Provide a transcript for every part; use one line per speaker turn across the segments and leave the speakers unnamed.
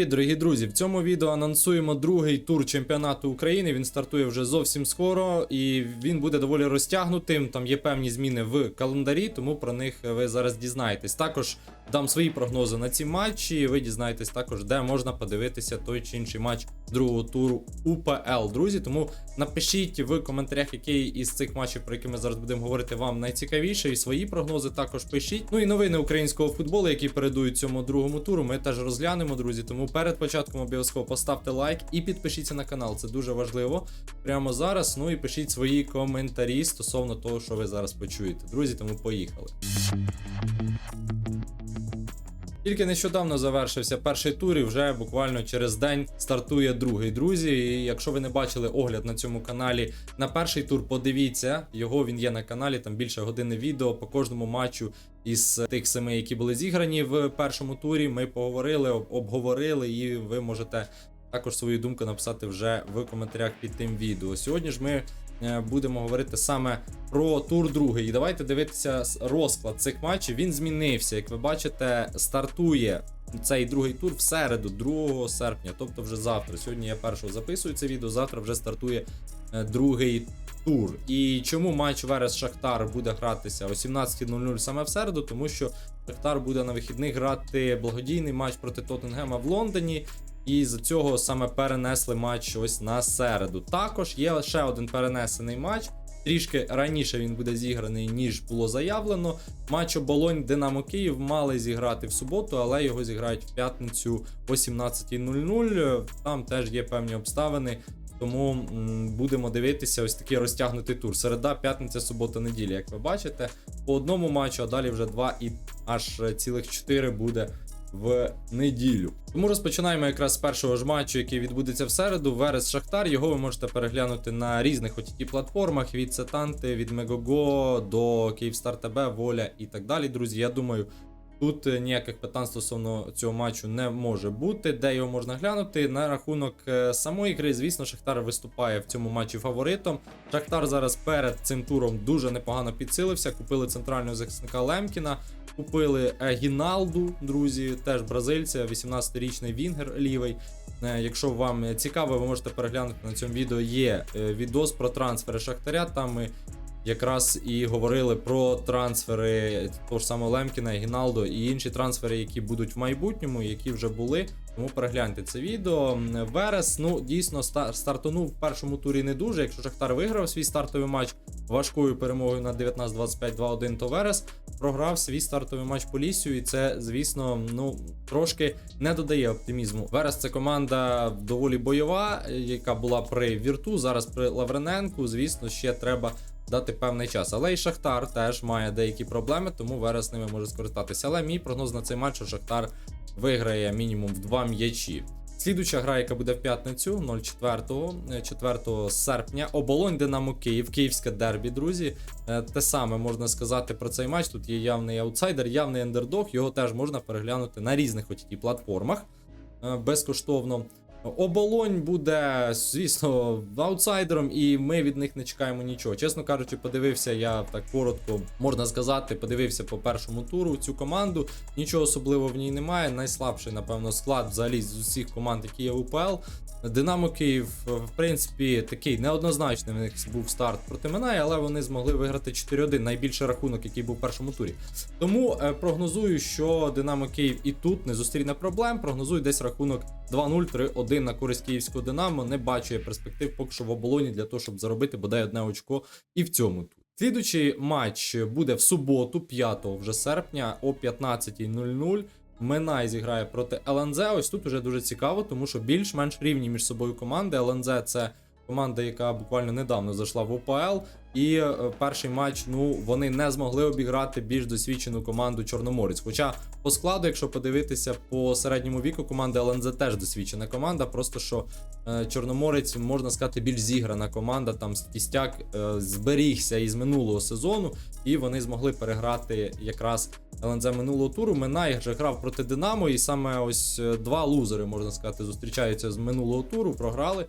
привіт, дорогі друзі! В цьому відео анонсуємо другий тур чемпіонату України. Він стартує вже зовсім скоро, і він буде доволі розтягнутим. Там є певні зміни в календарі, тому про них ви зараз дізнаєтесь. Також дам свої прогнози на ці матчі. Ви дізнаєтесь також, де можна подивитися той чи інший матч другого туру УПЛ. Друзі, тому напишіть в коментарях, який із цих матчів, про які ми зараз будемо говорити, вам найцікавіше, і свої прогнози також пишіть. Ну і новини українського футболу, які передують цьому другому туру, ми теж розглянемо, друзі. Тому перед початком обов'язково поставте лайк і підпишіться на канал. Це дуже важливо прямо зараз. Ну і пишіть свої коментарі стосовно того, що ви зараз почуєте. Друзі, тому поїхали. Тільки нещодавно завершився перший тур, і вже буквально через день стартує другий. Друзі. І якщо ви не бачили огляд на цьому каналі на перший тур, подивіться його. Він є на каналі. Там більше години відео по кожному матчу із тих семи, які були зіграні в першому турі. Ми поговорили, обговорили, і ви можете також свою думку написати вже в коментарях під тим відео. Сьогодні ж ми будемо говорити саме про тур другий. І давайте дивитися розклад цих матчів. Він змінився. Як ви бачите, стартує цей другий тур в середу, 2 серпня, тобто вже завтра. Сьогодні я першого записую це відео, завтра вже стартує е, другий тур. І чому матч Верес Шахтар буде гратися о 17.00 саме в середу? Тому що Шахтар буде на вихідних грати благодійний матч проти Тоттенгема в Лондоні. І з цього саме перенесли матч ось на середу. Також є ще один перенесений матч. Трішки раніше він буде зіграний, ніж було заявлено. Матч оболонь Динамо Київ мали зіграти в суботу, але його зіграють в п'ятницю о 17.00. Там теж є певні обставини. Тому будемо дивитися ось такий розтягнутий тур. Середа, п'ятниця, субота, неділя. Як ви бачите, по одному матчу, а далі вже два і аж цілих чотири буде в неділю. Тому розпочинаємо якраз з першого ж матчу, який відбудеться в середу. Верес Шахтар. Його ви можете переглянути на різних ott платформах від Сетанти, від Мегого до Київстар ТБ, Воля і так далі. Друзі, я думаю. Тут е, ніяких питань стосовно цього матчу не може бути, де його можна глянути. На рахунок е, самої гри, звісно, Шахтар виступає в цьому матчі фаворитом. Шахтар зараз перед цим туром дуже непогано підсилився. Купили центрального захисника Лемкіна, купили е, Гіналду, друзі, теж бразильця, 18-річний Вінгер лівий. Якщо вам цікаво, ви можете переглянути на цьому відео. Є відос про трансфери Шахтаря. Там ми якраз і говорили про трансфери того ж самого Лемкіна, Гіналдо і інші трансфери, які будуть в майбутньому, які вже були. Тому перегляньте це відео. Верес, ну дійсно ста- стартанув в першому турі не дуже. Якщо Шахтар виграв свій стартовий матч важкою перемогою на 19-25 2-1, то Верес програв свій стартовий матч по лісю, і це, звісно, ну трошки не додає оптимізму. Верес це команда доволі бойова, яка була при Вірту. Зараз при Лаврененку. Звісно, ще треба дати певний час. Але і Шахтар теж має деякі проблеми, тому Верес ними може скористатися. Але мій прогноз на цей матч, що Шахтар виграє мінімум в два м'ячі. Слідуча гра, яка буде в п'ятницю, 04, е, 4 серпня. Оболонь Динамо Київ, Київське дербі, друзі. Е, Те саме можна сказати про цей матч. Тут є явний аутсайдер, явний ендердог. Його теж можна переглянути на різних платформах е, безкоштовно. Оболонь буде, звісно, аутсайдером, і ми від них не чекаємо нічого. Чесно кажучи, подивився я так коротко, можна сказати, подивився по першому туру цю команду. Нічого особливого в ній немає. Найслабший, напевно, склад взагалі з усіх команд, які є в УПЛ. Динамо Київ, в принципі, такий неоднозначний в них був старт проти Минає, але вони змогли виграти 4-1, найбільший рахунок, який був в першому турі. Тому е, прогнозую, що Динамо Київ і тут не зустріне проблем. Прогнозую десь рахунок 2-0, 3-1 на користь київського Динамо. Не бачу я перспектив поки що в оболоні для того, щоб заробити бодай одне очко і в цьому турі. Слідуючий матч буде в суботу, 5 вже серпня о 15.00. Минай зіграє проти ЛНЗ. Ось тут уже дуже цікаво, тому що більш-менш рівні між собою команди. ЛНЗ це команда, яка буквально недавно зайшла в УПЛ. І е, перший матч, ну вони не змогли обіграти більш досвідчену команду Чорноморець. Хоча по складу, якщо подивитися по середньому віку, команда ЛНЗ теж досвідчена команда. Просто що е, Чорноморець можна сказати більш зіграна команда. Там кістяк е, зберігся із минулого сезону, і вони змогли переграти якраз ЛНЗ минулого туру. Минай вже грав проти Динамо, і саме ось два лузери, можна сказати, зустрічаються з минулого туру. Програли.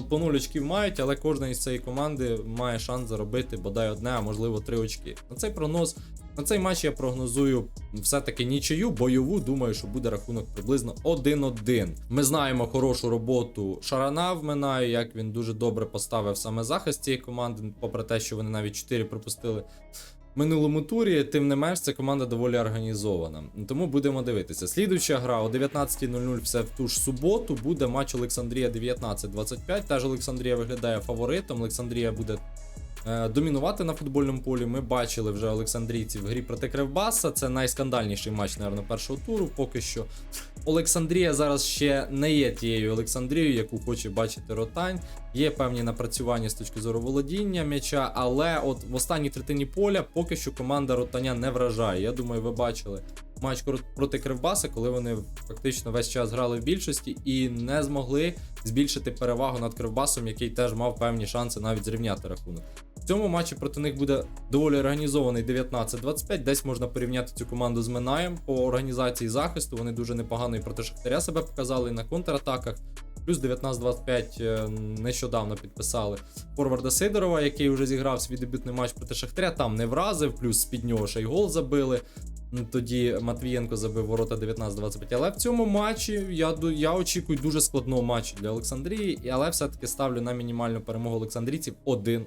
По, нуль очків мають, але кожна із цієї команди має шанс заробити бодай одне, а можливо три очки. На цей прогноз На цей матч я прогнозую все-таки нічию, бойову. Думаю, що буде рахунок приблизно 1-1. Ми знаємо хорошу роботу Шарана в Минаю, як він дуже добре поставив саме захист цієї команди, попри те, що вони навіть 4 пропустили минулому турі. Тим не менш, ця команда доволі організована. Тому будемо дивитися. Слідуюча гра о 19.00 все в ту ж суботу. Буде матч Олександрія 19-25. Теж Олександрія виглядає фаворитом. Олександрія буде е, домінувати на футбольному полі. Ми бачили вже Олександрійців в грі проти Кривбаса. Це найскандальніший матч, напевно, першого туру. Поки що Олександрія зараз ще не є тією Олександрією, яку хоче бачити Ротань. Є певні напрацювання з точки зору володіння м'яча, але от в останній третині поля поки що команда Ротаня не вражає. Я думаю, ви бачили матч проти Кривбаса, коли вони фактично весь час грали в більшості і не змогли збільшити перевагу над Кривбасом, який теж мав певні шанси навіть зрівняти рахунок. В цьому матчі проти них буде доволі організований 19-25. Десь можна порівняти цю команду з Минаєм по організації захисту. Вони дуже непогано і проти Шахтаря себе показали і на контратаках. Плюс 19-25 е, нещодавно підписали Форварда Сидорова, який вже зіграв свій дебютний матч проти Шахтаря. Там не вразив, плюс під нього ще й гол забили. Тоді Матвієнко забив ворота 19-25. Але в цьому матчі я, я очікую дуже складного матчу для Олександрії, але все-таки ставлю на мінімальну перемогу олександрійців 1-0.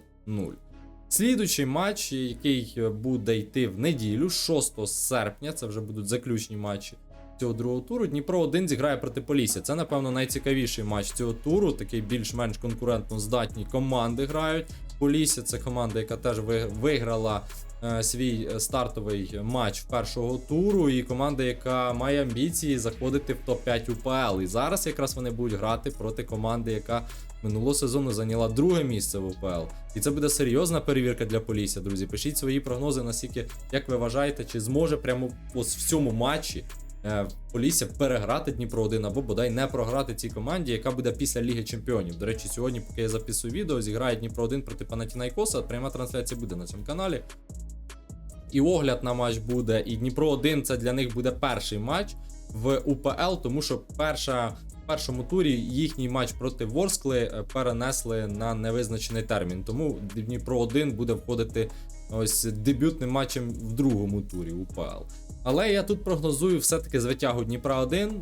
Слідуючий матч, який е, буде йти в неділю, 6 серпня, це вже будуть заключні матчі цього другого туру. Дніпро 1 зіграє проти Полісся. Це, напевно, найцікавіший матч цього туру. Такий більш-менш конкурентно здатні команди грають. Полісся це команда, яка теж виграла е, свій е, стартовий матч першого туру, і команда, яка має амбіції заходити в топ-5 УПЛ. І зараз якраз вони будуть грати проти команди, яка минулого сезону зайняла друге місце в УПЛ. І це буде серйозна перевірка для Полісся, друзі. Пишіть свої прогнози, наскільки, як ви вважаєте, чи зможе прямо ось в цьому матчі е, Полісся переграти Дніпро 1 або бодай не програти цій команді, яка буде після Ліги Чемпіонів. До речі, сьогодні, поки я записую відео, зіграє Дніпро 1 проти Панатінайкоса. Пряма трансляція буде на цьому каналі. І огляд на матч буде. І Дніпро 1 це для них буде перший матч в УПЛ, тому що перша, першому турі їхній матч проти Ворскли е, перенесли на невизначений термін. Тому Дніпро 1 буде входити ось дебютним матчем в другому турі УПЛ. Але я тут прогнозую все-таки звитягу Дніпра 1.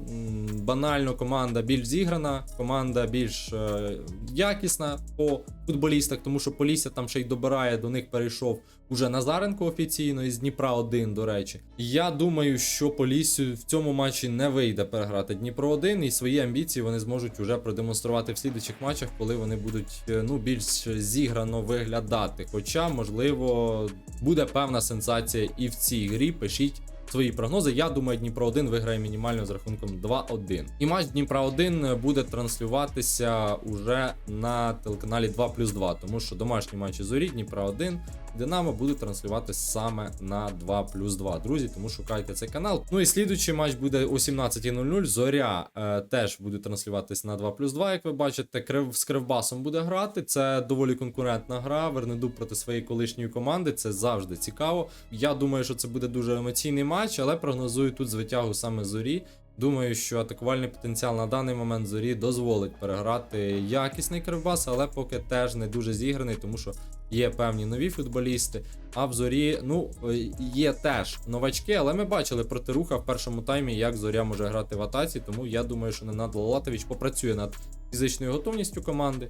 Банально команда більш зіграна, команда більш е, якісна по футболістах, тому що Полісся там ще й добирає, до них перейшов уже Назаренко офіційно із Дніпра 1, до речі. Я думаю, що Поліссю в цьому матчі не вийде переграти Дніпро 1 і свої амбіції вони зможуть уже продемонструвати в слідучих матчах, коли вони будуть е, ну, більш зіграно виглядати. Хоча, можливо, буде певна сенсація і в цій грі. Пишіть свої прогнози. Я думаю, Дніпро 1 виграє мінімально з рахунком 2-1. І матч Дніпра 1 буде транслюватися уже на телеканалі 2 плюс 2, тому що домашні матчі зорі Дніпра 1 Динамо будуть транслюватися саме на 2 плюс 2. Друзі, тому шукайте цей канал. Ну і слідуючий матч буде о 17.00. Зоря е, теж буде транслюватись на 2 плюс 2, як ви бачите. Крив з Кривбасом буде грати. Це доволі конкурентна гра. Вернедуб проти своєї колишньої команди. Це завжди цікаво. Я думаю, що це буде дуже емоційний матч, але прогнозую тут звитягу саме зорі. Думаю, що атакувальний потенціал на даний момент зорі дозволить переграти якісний кривбас, але поки теж не дуже зіграний, тому що є певні нові футболісти. А в зорі, ну, е, є теж новачки, але ми бачили проти руха в першому таймі, як зоря може грати в атаці. Тому я думаю, що Ненад Лалатович попрацює над фізичною готовністю команди.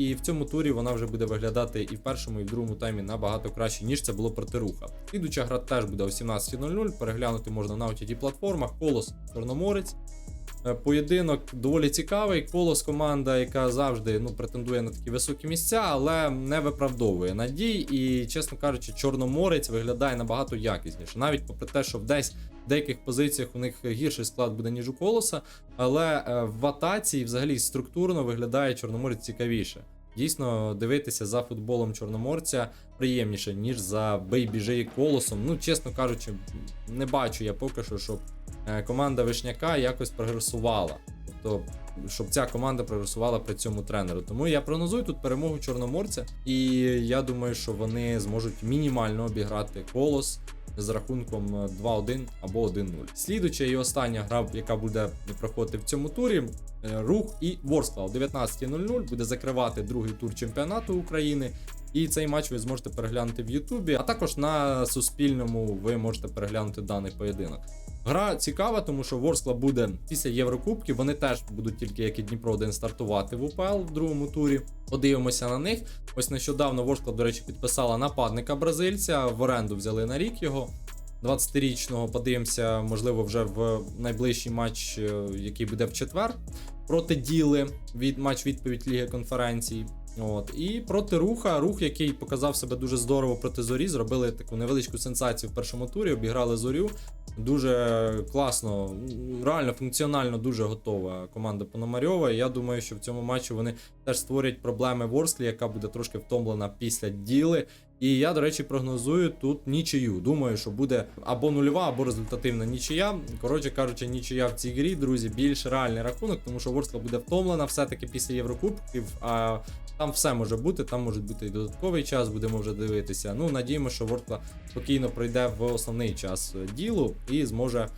І в цьому турі вона вже буде виглядати і в першому, і в другому таймі набагато краще, ніж це було проти руха. Слідуча гра теж буде о 17.00. Переглянути можна на OTT платформах. Колос Чорноморець. Е, Поєдинок доволі цікавий. Колос команда, яка завжди ну, претендує на такі високі місця, але не виправдовує надій. І, чесно кажучи, Чорноморець виглядає набагато якісніше. Навіть попри те, що в десь в деяких позиціях у них гірший склад буде, ніж у колоса, але е, в атаці взагалі структурно виглядає Чорноморець цікавіше. Дійсно, дивитися за футболом чорноморця приємніше, ніж за бейбіжи колосом. Ну, чесно кажучи, не бачу я поки що, щоб е, команда Вишняка якось прогресувала. Тобто, щоб ця команда прогресувала при цьому тренеру. Тому я прогнозую тут перемогу чорноморця, і я думаю, що вони зможуть мінімально обіграти колос з рахунком е, 2-1 або 1-0. Слідуча і остання гра, яка буде проходити в цьому турі, е, рух і Ворскла о 19.00 буде закривати другий тур чемпіонату України. І цей матч ви зможете переглянути в Ютубі, а також на Суспільному ви можете переглянути даний поєдинок. Гра цікава, тому що Ворскла буде після Єврокубків. Вони теж будуть тільки як і Дніпро 1 стартувати в УПЛ в другому турі. Подивимося на них. Ось нещодавно Ворскла, до речі, підписала нападника бразильця. В оренду взяли на рік його. 20-річного подивимося, можливо, вже в найближчий матч, е, який буде в четвер. Проти Діли від матч відповідь Ліги конференцій. От і проти руха, рух, який показав себе дуже здорово проти зорі, зробили таку невеличку сенсацію в першому турі, обіграли зорю. Дуже класно, реально функціонально дуже готова команда Пономарьова. Я думаю, що в цьому матчі вони теж створять проблеми Ворсклі, яка буде трошки втомлена після діли. І я, до речі, прогнозую тут нічию. Думаю, що буде або нульова, або результативна нічия. Коротше кажучи, нічия в цій грі, друзі, більш реальний рахунок, тому що Ворскла буде втомлена все-таки після Єврокубків. А там все може бути, там може бути і додатковий час, будемо вже дивитися. Ну, надіємо, що Вортла спокійно пройде в основний час е, ділу і зможе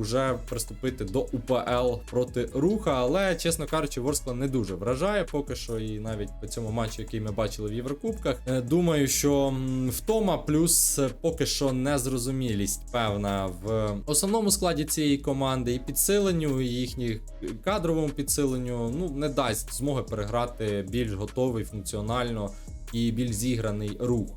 вже приступити до УПЛ проти руха. Але, чесно кажучи, Ворскла не дуже вражає поки що, і навіть по цьому матчу, який ми бачили в Єврокубках. Е, Думаю, що втома, плюс поки що незрозумілість певна в основному складі цієї команди і підсиленню, їхніх кадровому підсиленню ну не дасть змоги переграти більш готовий функціонально і більш зіграний рух.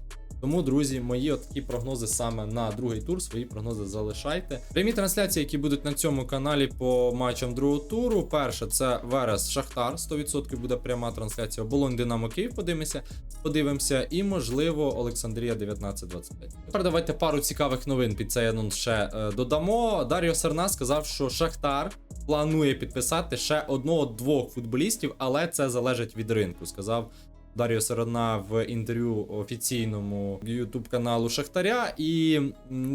Тому, друзі, мої такі прогнози саме на другий тур. Свої прогнози залишайте. Прямі трансляції, які будуть на цьому каналі по матчам другого туру. Перше, це Верес Шахтар. 100% буде пряма трансляція. Болонь Динамо Київ. Подивимося, подивимося. І, можливо, Олександрія 1925. Тепер давайте пару цікавих новин під цей анонс ще е, додамо. Даріо Серна сказав, що Шахтар. Планує підписати ще одного-двох футболістів, але це залежить від ринку. Сказав Даріо Сарана в інтерв'ю офіційному ютуб каналу Шахтаря. І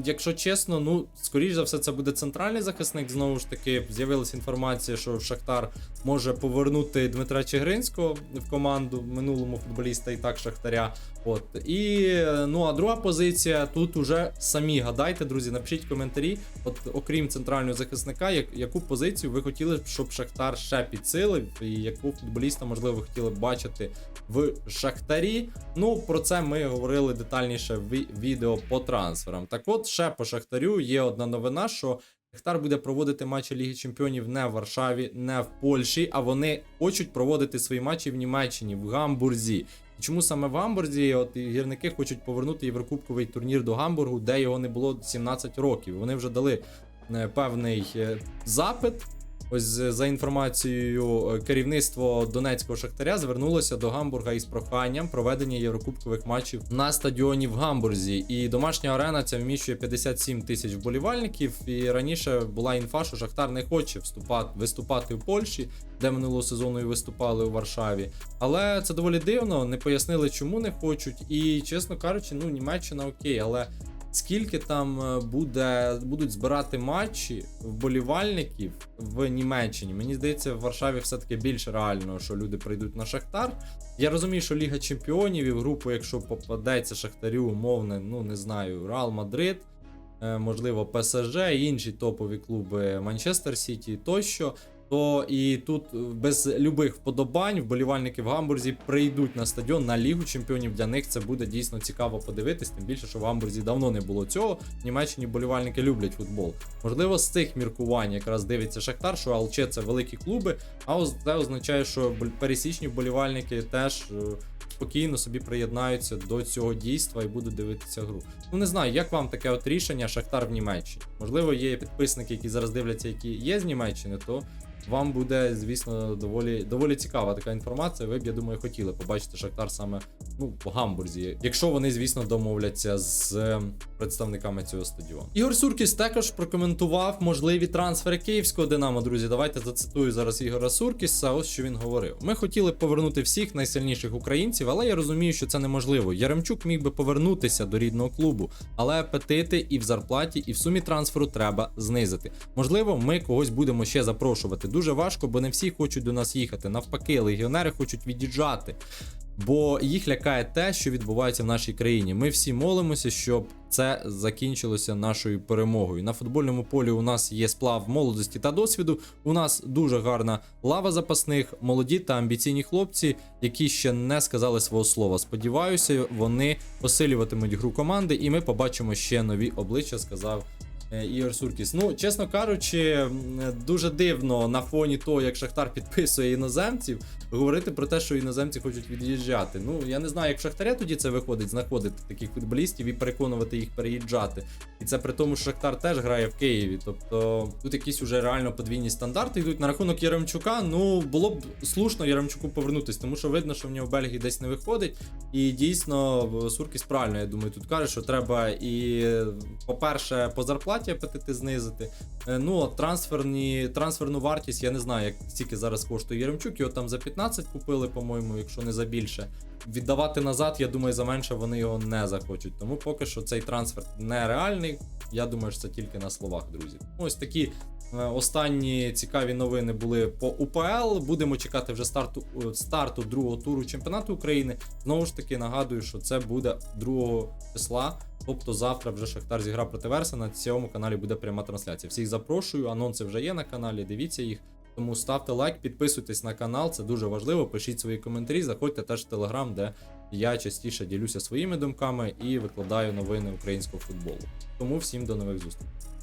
якщо чесно, ну скоріш за все, це буде центральний захисник. Знову ж таки, з'явилася інформація, що Шахтар може повернути Дмитра Чигринського в команду минулому футболіста і так Шахтаря. От і ну а друга позиція тут уже самі гадайте, друзі. Напишіть коментарі. От окрім центрального захисника, як, яку позицію ви хотіли, б, щоб Шахтар ще підсилив, і яку футболіста можливо хотіли б бачити в Шахтарі. Ну про це ми говорили детальніше в відео по трансферам. Так от ще по Шахтарю є одна новина, що Шахтар буде проводити матчі Ліги Чемпіонів не в Варшаві, не в Польщі, а вони хочуть проводити свої матчі в Німеччині, в Гамбурзі. Чому саме в Гамбурзі? От гірники хочуть повернути єврокубковий турнір до Гамбургу, де його не було 17 років. Вони вже дали е, певний е, запит. Ось за інформацією е, керівництво Донецького Шахтаря звернулося до Гамбурга із проханням проведення єврокубкових матчів на стадіоні в Гамбурзі. І домашня арена ця вміщує 57 тисяч вболівальників. І раніше була інфа, що Шахтар не хоче вступати виступати в Польщі, де минулого сезону і виступали у Варшаві. Але це доволі дивно. Не пояснили, чому не хочуть. І чесно кажучи, ну Німеччина окей, але. Скільки там е, буде, будуть збирати матчі вболівальників в Німеччині? Мені здається, в Варшаві все-таки більш реально, що люди прийдуть на Шахтар. Я розумію, що Ліга Чемпіонів і в групу, якщо попадеться Шахтарю, умовне, ну не знаю, Реал Мадрид, е, можливо, ПСЖ, інші топові клуби Манчестер Сіті тощо. То і тут е, без любих вподобань вболівальники в Гамбурзі прийдуть на стадіон на Лігу Чемпіонів. Для них це буде дійсно цікаво подивитись. Тим більше, що в Гамбурзі давно не було цього. В Німеччині вболівальники люблять футбол. Можливо, з цих міркувань якраз дивиться Шахтар, що АЛЧ це великі клуби, а це означає, що пересічні вболівальники теж. е, Спокійно собі приєднаються до цього дійства і будуть дивитися гру. Ну не знаю, як вам таке от рішення Шахтар в Німеччині. Можливо, є підписники, які зараз дивляться, які є з Німеччини, то вам буде, звісно, доволі доволі цікава така інформація. Ви б, я думаю, хотіли побачити Шахтар саме ну, в Гамбурзі, якщо вони, звісно, домовляться з представниками цього стадіону. Ігор Суркіс також прокоментував можливі трансфери київського Динамо. Друзі, давайте зацитую зараз Ігора Суркіса. Ось що він говорив: ми хотіли повернути всіх найсильніших українців, але я розумію, що це неможливо. Яремчук міг би повернутися до рідного клубу, але апетити і в зарплаті, і в сумі трансферу треба знизити. Можливо, ми когось будемо ще запрошувати. Дуже важко, бо не всі хочуть до нас їхати. Навпаки, легіонери хочуть від'їжджати. Бо їх лякає те, що відбувається в нашій країні. Ми всі молимося, щоб це закінчилося нашою перемогою. На футбольному полі у нас є сплав молодості та досвіду. У нас дуже гарна лава запасних, молоді та амбіційні хлопці, які ще не сказали свого слова. Сподіваюся, вони посилюватимуть гру команди, і ми побачимо ще нові обличчя. Сказав Ігор Суркіс. Ну, чесно кажучи, дуже дивно на фоні того, як Шахтар підписує іноземців, говорити про те, що іноземці хочуть від'їжджати. Ну я не знаю, як в Шахтаря тоді це виходить, знаходити таких футболістів і переконувати їх переїжджати. І це при тому, що Шахтар теж грає в Києві. Тобто тут якісь уже реально подвійні стандарти йдуть. На рахунок Яремчука, ну було б слушно Яремчуку повернутись, тому що видно, що в нього в Бельгії десь не виходить. І дійсно Суркіс правильно, я думаю, тут каже, що треба і, по-перше, по зарплаті апетити знизити. Е, Ну, трансферні, трансферну вартість, я не знаю, як стільки зараз коштує Яремчук. Його там за 15 купили, по-моєму, якщо не за більше. Віддавати назад, я думаю, за менше вони його не захочуть. Тому поки що цей трансфер нереальний. Я думаю, що це тільки на словах, друзі. Ось такі е, останні цікаві новини були по УПЛ. Будемо чекати вже старту е, старту другого туру чемпіонату України. Знову ж таки нагадую, що це буде 2 числа. Тобто завтра вже Шахтар зіграв проти Верса. На цьому каналі буде пряма трансляція. Всіх запрошую, анонси вже є на каналі. Дивіться їх. Тому ставте лайк, підписуйтесь на канал, це дуже важливо. Пишіть свої коментарі, заходьте теж в телеграм, де я частіше ділюся своїми думками і викладаю новини українського футболу. Тому всім до нових зустрічей.